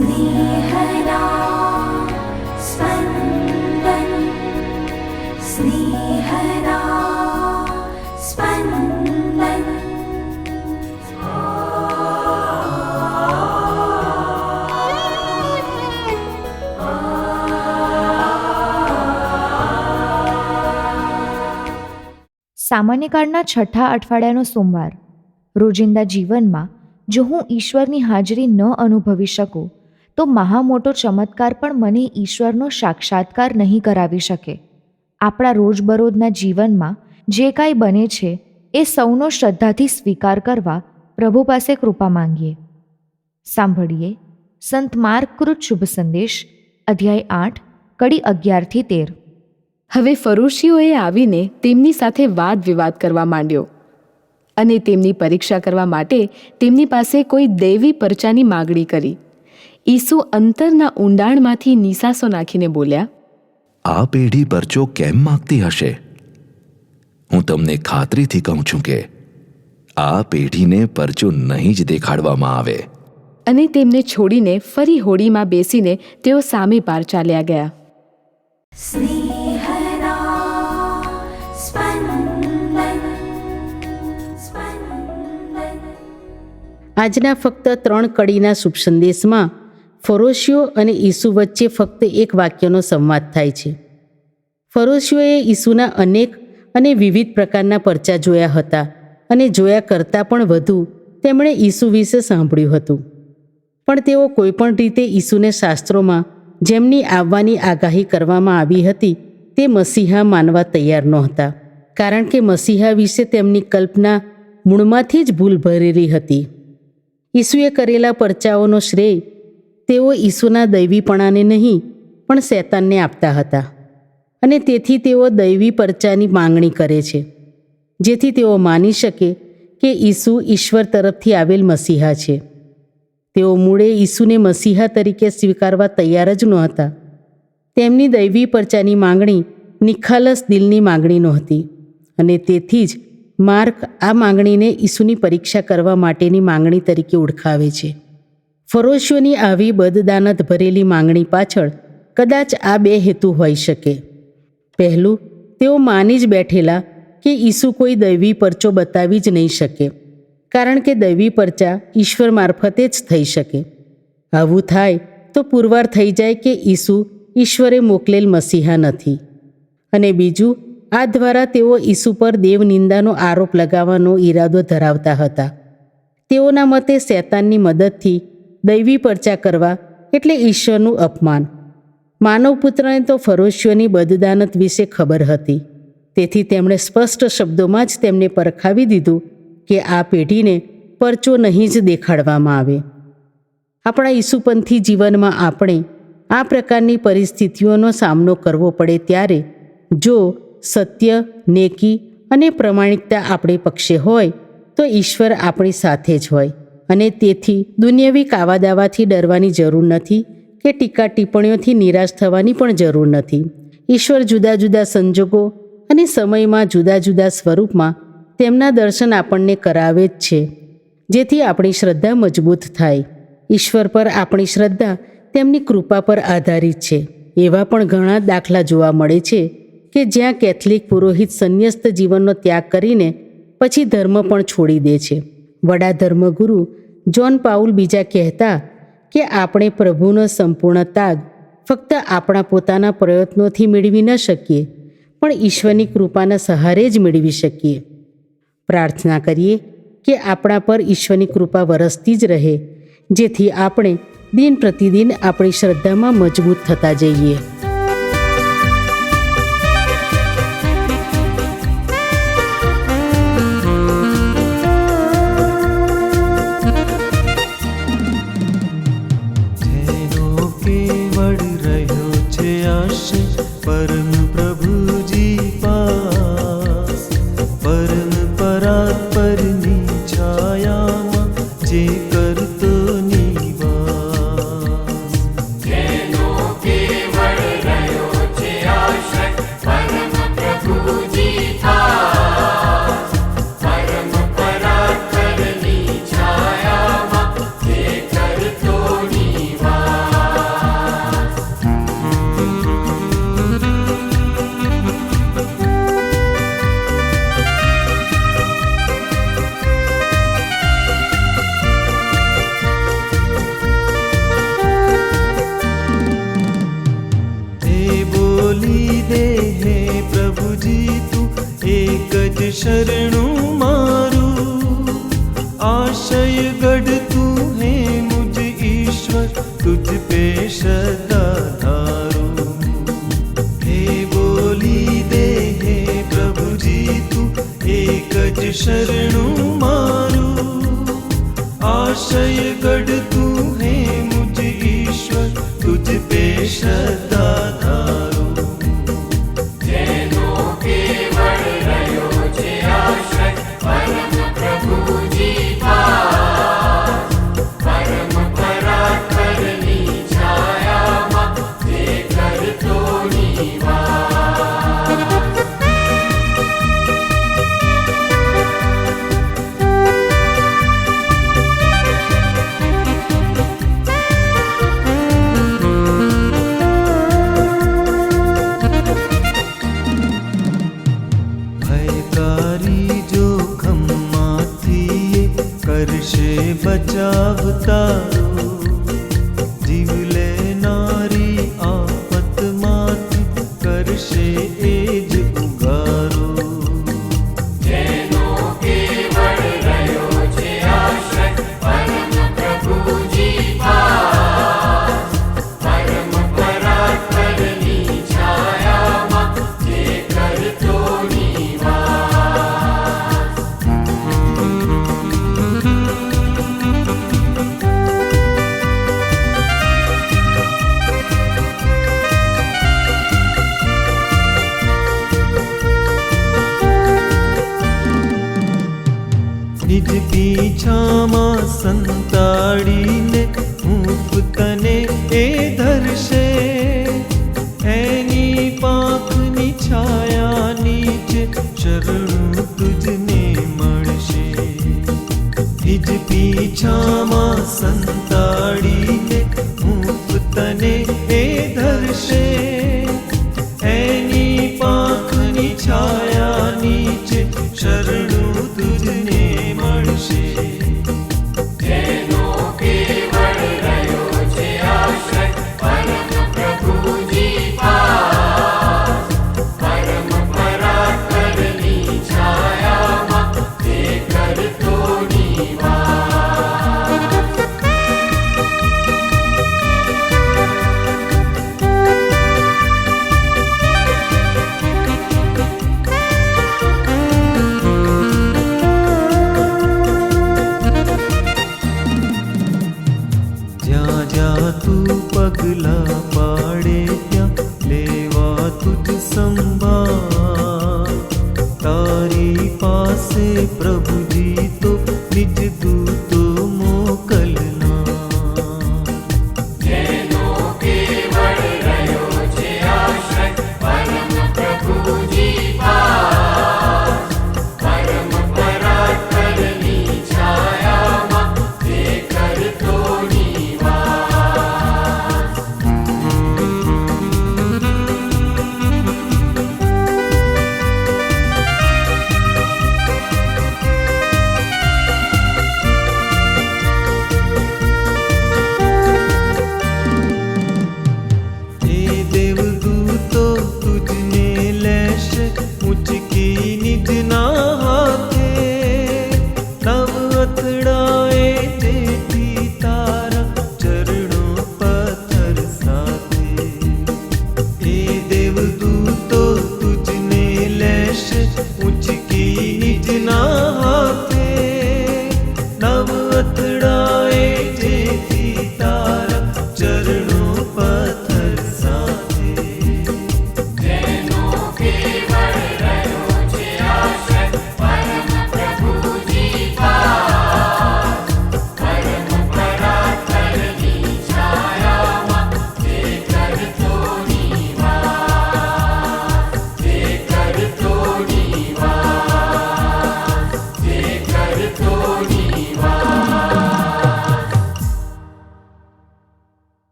स्नेहदा स्पन्दन् स्नेहदा स्पन्दन् સામાન્ય કાળના છઠ્ઠા અઠવાડિયાનો સોમવાર રોજિંદા જીવનમાં જો હું ઈશ્વરની હાજરી ન અનુભવી શકું તો મહા મોટો ચમત્કાર પણ મને ઈશ્વરનો સાક્ષાત્કાર નહીં કરાવી શકે. આપણા રોજબરોજના જીવનમાં જે કાંઈ બને છે, એ સૌનો શ્રદ્ધાથી સ્વીકાર કરવા પ્રભુ પાસે કૃપા માંગીએ. સાંભળીએ સંત માર્ગકૃત શુભ સંદેશ, અધ્યાય આઠ, કડી અગિયારથી તેર. હવે ફરોશીઓએ આવીને તેમની સાથે વાદ વિવાદ કરવા માંડ્યો અને તેમની પરીક્ષા કરવા માટે તેમની પાસે કોઈ દૈવી પરચાની માગણી કરી. ઈસુ અંતરના ઊંડાણમાંથી નિસાસો નાખીને બોલ્યા આ પેઢી પરચો કેમ માગતી હશે? હું તમને ખાતરીથી કહું છું કે આ પેઢીને પરચો નહીં જ દેખાડવામાં આવે. અને તેમને છોડીને ફરી હોડીમાં બેસીને તેઓ સામે પાર ચાલ્યા ગયા. આજના ફક્ત ત્રણ કડીના શુભ સંદેશમાં ફરોશીઓ અને ઈસુ વચ્ચે ફક્ત એક વાક્યનો સંવાદ થાય છે. ફરોશીઓએ ઈસુના અનેક અને વિવિધ પ્રકારના પરચા જોયા હતા અને જોયા કરતાં પણ વધુ તેમણે ઈસુ વિશે સાંભળ્યું હતું. પણ તેઓ કોઈપણ રીતે ઈસુને શાસ્ત્રોમાં જેમની આવવાની આગાહી કરવામાં આવી હતી તે મસીહા માનવા તૈયાર નહોતા, કારણ કે મસીહા વિશે તેમની કલ્પના મૂળમાંથી જ ભૂલ ભરેલી હતી. ઈસુએ કરેલા પરચાઓનો શ્રેય તેઓ ઈસુના દૈવીપણાને નહીં, પણ શૈતાનને આપતા હતા. અને તેથી તેઓ દૈવી પરચાની માંગણી કરે છે, જેથી તેઓ માની શકે કે ઈસુ ઈશ્વર તરફથી આવેલ મસીહા છે. તેઓ મૂળે ઈસુને મસીહા તરીકે સ્વીકારવા તૈયાર જ નહોતા. તેમની દૈવી પરચાની માંગણી નિખાલસ દિલની માંગણી નહોતી, અને તેથી જ માર્ક આ માંગણીને ઈસુની પરીક્ષા કરવા માટેની માંગણી તરીકે ઓળખાવે છે. ફરોશીઓની આવી બદદાનત ભરેલી માંગણી પાછળ કદાચ આ બે હેતુ હોઈ શકે. પહેલું, તેઓ માની જ બેઠેલા કે ઈસુ કોઈ દૈવી પરચો બતાવી જ નહીં શકે, કારણ કે દૈવી પરચા ઈશ્વર મારફતે જ થઈ શકે. આવું થાય તો પુરવાર થઈ જાય કે ઈસુ ઈશ્વરે મોકલેલ મસીહા નથી. અને બીજું, આ દ્વારા તેઓ ઈસુ પર દેવનિંદાનો આરોપ લગાવવાનો ઈરાદો ધરાવતા હતા. તેઓના મતે શૈતાનની મદદથી દૈવી પરચા કરવા એટલે ઈશ્વરનું અપમાન. માનવ પુત્રને તો ફરોશીઓની બદદાનત વિશે ખબર હતી. તેથી તેમણે સ્પષ્ટ શબ્દોમાં જ તેમને પરખાવી દીધું કે આ પેઢીને પરચો નહીં જ દેખાડવામાં આવે. આપણા ઈસુપંથી જીવનમાં આપણે આ પ્રકારની પરિસ્થિતિઓનો સામનો કરવો પડે ત્યારે જો સત્ય, નેકી અને પ્રમાણિકતા આપણે પક્ષે હોય તો ઈશ્વર આપણી સાથે જ હોય. અને તેથી દુનિયાવી કાવાદાવાથી ડરવાની જરૂર નથી કે ટીકા ટિપ્પણીઓથી નિરાશ થવાની પણ જરૂર નથી. ઈશ્વર જુદા જુદા સંજોગો અને સમયમાં જુદા જુદા સ્વરૂપમાં તેમના દર્શન આપણને કરાવે જ છે. જેથી આપણી શ્રદ્ધા મજબૂત થાય. ઈશ્વર પર આપણી શ્રદ્ધા તેમની કૃપા પર આધારિત છે. એવા પણ ઘણા દાખલા જોવા મળે છે કે જ્યાં કેથલિક પુરોહિત સંન્યસ્ત જીવનનો ત્યાગ કરીને પછી ધર્મ પણ છોડી દે છે. વડા ધર્મગુરુ જોન પાઉલ બીજા કહેતા કે આપણે પ્રભુનો સંપૂર્ણ તાગ ફક્ત આપણા પોતાના પ્રયત્નોથી મેળવી ન શકીએ, પણ ઈશ્વરની કૃપાના સહારે જ મેળવી શકીએ. પ્રાર્થના કરીએ કે આપણા પર ઈશ્વરની કૃપા વરસતી જ રહે, જેથી આપણે દિન પ્રતિદિન આપણી શ્રદ્ધામાં મજબૂત થતા જઈએ. છાયામાં જે ಶರಣು ಮಾರು ಆಶಯ ಕಡುಕು সেতে તને એ ધરશે એની